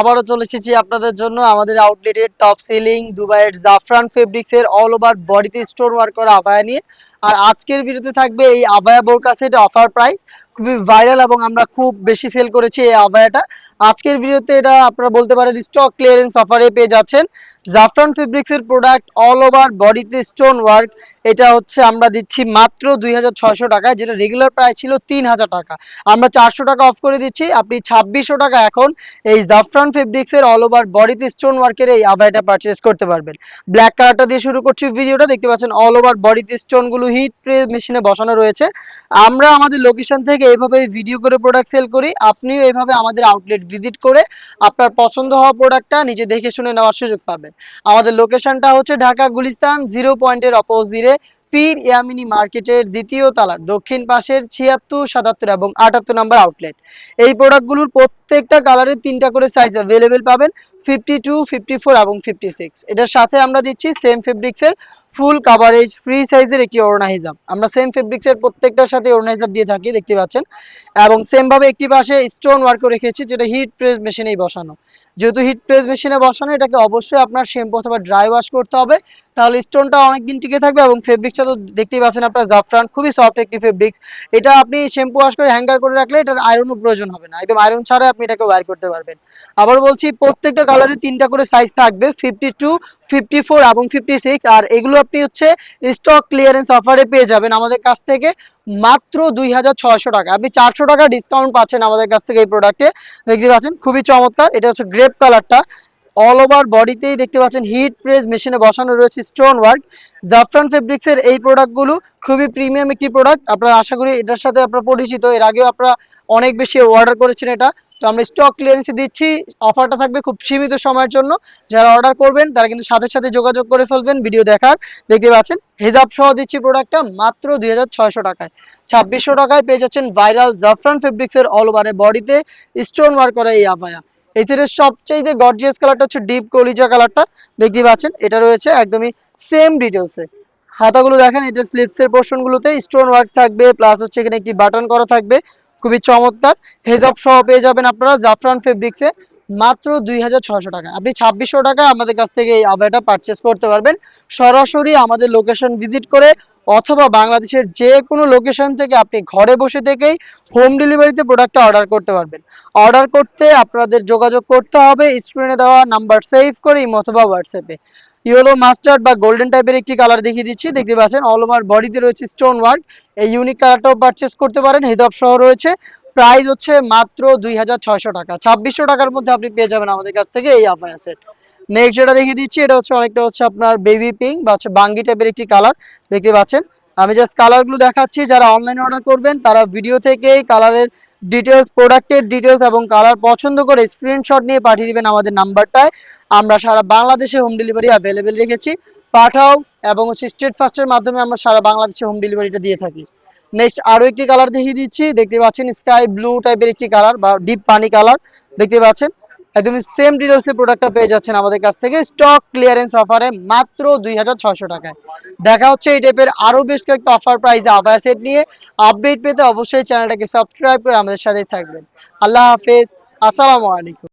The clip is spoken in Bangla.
আবারও চলে এসেছি আপনাদের জন্য আমাদের আউটলেটের টপ সেলিং দুবাইয়ের জাফরান ফেব্রিক্স এর অল ওভার বডিতে স্টোন ওয়ার্ক করা আবায়া নিয়ে। আর আজকের ভিডিওতে থাকবে এই আবায়া বোরকা অফার প্রাইস খুবই ভাইরাল এবং আমরা খুব বেশি সেল করেছি এই আবায়াটা। আজকের ভিডিওতে এটা আপনারা বলতে পারেন স্টক ক্লিয়ারেন্স অফারে পেয়ে যাচ্ছেন। জাফরান ফেব্রিক্স এর প্রোডাক্ট অল ওভার বডিতে স্টোন ওয়ার্ক এটা হচ্ছে আমরা দিচ্ছি মাত্র দুই টাকায়, যেটা রেগুলার প্রাইস ছিল তিন হাজার টাকা। আমরা চারশো টাকা অফ করে দিচ্ছি, আপনি ছাব্বিশশো টাকা এখন এই জাফরান ফেব্রিক্স এর অল ওভার বডিতে স্টোন ওয়ার্কের এই আবাইটা পারচেস করতে পারবেন। ব্ল্যাক কালারটা দিয়ে শুরু করছি ভিডিওটা, দেখতে পাচ্ছেন অল ওভার বডিতে স্টোনগুলো হিট প্রেস মেশিনে বসানো রয়েছে। আমরা আমাদের লোকেশন থেকে এইভাবে ভিডিও করে প্রোডাক্ট সেল করি, আপনিও এইভাবে আমাদের আউটলেট ভিজিট করে আপনার পছন্দ হওয়া প্রোডাক্টটা নিজে দেখে শুনে নেওয়ার সুযোগ পাবেন। আমাদের লোকেশনটা হচ্ছে ঢাকা গুলিস্তান জিরো পয়েন্টের অপোজিটে পীর ইয়ামিনী মার্কেটের দ্বিতীয় তালার দক্ষিণ পাশের ছিয়াত্তর, সাতাত্তর এবং আটাত্তর নম্বর আউটলেট এই প্রোডাক্টগুলোর প্রত্যেকটা কালারের তিনটা করে সাইজ অ্যাভেলেবেল পাবেন ফিফটি টু ফিফটি ফোর এবং ফিফটি সিক্স এটার সাথে আমরা দিচ্ছি সেম ফেব্রিক্সের ফুল কাভারেজ ফ্রি সাইজের একটি ওড়না হিজাব আমরা সেম ফেব্রিক্সের প্রত্যেকটার সাথে ওড়না হিজাব দিয়ে থাকি, দেখতে পাচ্ছেন। এবং সেম ভাবে একটি পাশে স্টোন ওয়ার্কও রেখেছি, যেটা হিট প্রেস মেশিনেই বসানো। যেহেতু হিট প্রেস মেশিনে বসানো, এটাকে অবশ্যই আপনার শ্যাম্পু অথবা ড্রাই ওয়াশ করতে হবে। তাহলে স্টোনটা অনেকদিন টিকে থাকবে এবং ফেব্রিক্সটা তো দেখতেই পাচ্ছেন আপনার জাফরান, খুবই সফট একটি ফেব্রিক্স এটা আপনি শ্যাম্পু ওয়াশ করে হ্যাঙ্গার করে রাখলে এটার আয়রনও প্রয়োজন হবে না। একদম আয়রন ছাড়া আপনি এটাকে ওয়্যার করতে পারবেন। আবার বলছি, প্রত্যেকটা কালারে তিনটা করে সাইজ থাকবে ফিফটি টু ফিফটি ফোর এবং ফিফটি সিক্স আর এগুলো আপনি হচ্ছে স্টক ক্লিয়ারেন্স অফারে পেয়ে যাবেন আমাদের কাছ থেকে মাত্র দুই হাজার ছয়শো টাকা। আপনি চারশো টাকা ডিসকাউন্ট পাচ্ছেন আমাদের কাছ থেকে এই প্রোডাক্টে দেখতে পাচ্ছেন? খুবই চমৎকার। এটা হচ্ছে গ্রেপ কালারটা অল ওভার বডিতেই দেখতে পাচ্ছেন হিট প্রেস মেশিনে বসানো রয়েছে স্টোন ওয়ার্ক জাফরান ফেব্রিক্সের এই প্রোডাক্টগুলো খুবই প্রিমিয়াম একটি প্রোডাক্ট আপনারা আশা করি এটার সাথে আপনারা পরিচিত। এর আগেও আপনারা অনেক বেশি অর্ডার করেছেন এটা। তো আমরা স্টক ক্লিয়ারেন্সে দিচ্ছি। অফারটা থাকবে খুব সীমিত সময়ের জন্য। যারা অর্ডার করবেন, তারা কিন্তু সাথে সাথে যোগাযোগ করে ফেলবেন ভিডিও দেখার। দেখতে পাচ্ছেন হেজাব সহ দিচ্ছি প্রোডাক্টটা মাত্র দুই হাজার ছয়শো টাকায়। ছাব্বিশশো টাকায় পেয়ে যাচ্ছেন ভাইরাল জাফরান ফেব্রিক্সের অল ওভারে বডিতে স্টোন ওয়ার্ক করা এই আপায়া এতে সবচেয়ে গর্জিয়াস কালারটা হচ্ছে ডিপ কলিজা কালারটা দেখতে পাচ্ছেন, এটা রয়েছে একদমই সেম ডিটেলসে হাতাগুলো দেখেন, এটা স্লিপসের পোর্শন গুলোতে স্টোন ওয়ার্ক থাকবে প্লাস হচ্ছে এখানে একটি বাটন করা থাকবে, খুবই চমৎকার। হেজাব সহ পেয়ে যাবেন আপনারা জাফরান ফেব্রিক্সে মাত্র দুই টাকা। আপনি ছাব্বিশশো টাকা আমাদের কাছ থেকে এই আবায়টা পারচেস করতে পারবেন। সরাসরি আমাদের লোকেশন ভিজিট করে অথবা বাংলাদেশের যে কোনো লোকেশন থেকে আপনি ঘরে বসে থেকেই হোম ডেলিভারিতে প্রোডাক্টটা অর্ডার করতে পারবেন। অর্ডার করতে আপনাদের যোগাযোগ করতে হবে স্ক্রিনে দেওয়া নাম্বার সেভ করে অথবা হোয়াটসঅ্যাপে ইয়েলো মাস্টার্ড বা গোল্ডেন টাইপের একটি কালার দেখিয়ে দিচ্ছি, দেখতে পাচ্ছেন অল ওভার বডিতে রয়েছে স্টোন ওয়ার্ক এই ইউনিক কালারটাও পারচেস করতে পারেন হিজাব সহ রয়েছে। প্রাইস হচ্ছে মাত্র দুই হাজার ছয়শো টাকা। ছাব্বিশশো টাকার মধ্যে আপনি পেয়ে যাবেন আমাদের কাছ থেকে এই আপায়া সেট নেক্সট যেটা দেখিয়ে দিচ্ছি, এটা হচ্ছে অনেকটা হচ্ছে আপনার বেবি পিঙ্ক বা হচ্ছে বাঙ্গি টাইপের একটি কালার দেখতে পাচ্ছেন? আমি জাস্ট কালারগুলো দেখাচ্ছি, যারা অনলাইনে অর্ডার করবেন, তারা ভিডিও থেকেই কালারের ডিটেলস প্রোডাক্টের ডিটেলস এবং কালার পছন্দ করে স্ক্রিনশট নিয়ে পাঠিয়ে দিবেন আমাদের নাম্বারটায়। আমরা সারা বাংলাদেশে হোম ডেলিভারি অ্যাভেলেবেল রেখেছি। পাঠাও এবং হচ্ছে স্ট্রিট ফাস্টের মাধ্যমে আমরা সারা বাংলাদেশে হোম ডেলিভারিটা দিয়ে থাকি। নেক্সট আরও একটি কালার দেখিয়ে দিচ্ছি। দেখতে পাচ্ছেন স্কাই ব্লু টাইপের একটি কালার বা ডিপ পানি কালার দেখতে পাচ্ছেন? একদম সেম ডিটেলসের প্রোডাক্টটা পেয়ে যাচ্ছেন আমাদের কাছ থেকে। স্টক ক্লিয়ারেন্স অফারে মাত্র দুই টাকায়। দেখা হচ্ছে এই টাইপের আরও বেশ কয়েকটা অফার প্রাইসে আবায়া সেট নিয়ে। আপডেট পেতে অবশ্যই চ্যানেলটাকে সাবস্ক্রাইব করে আমাদের সাথেই থাকবেন। আল্লাহ হাফেজ। আসসালামু আলাইকুম।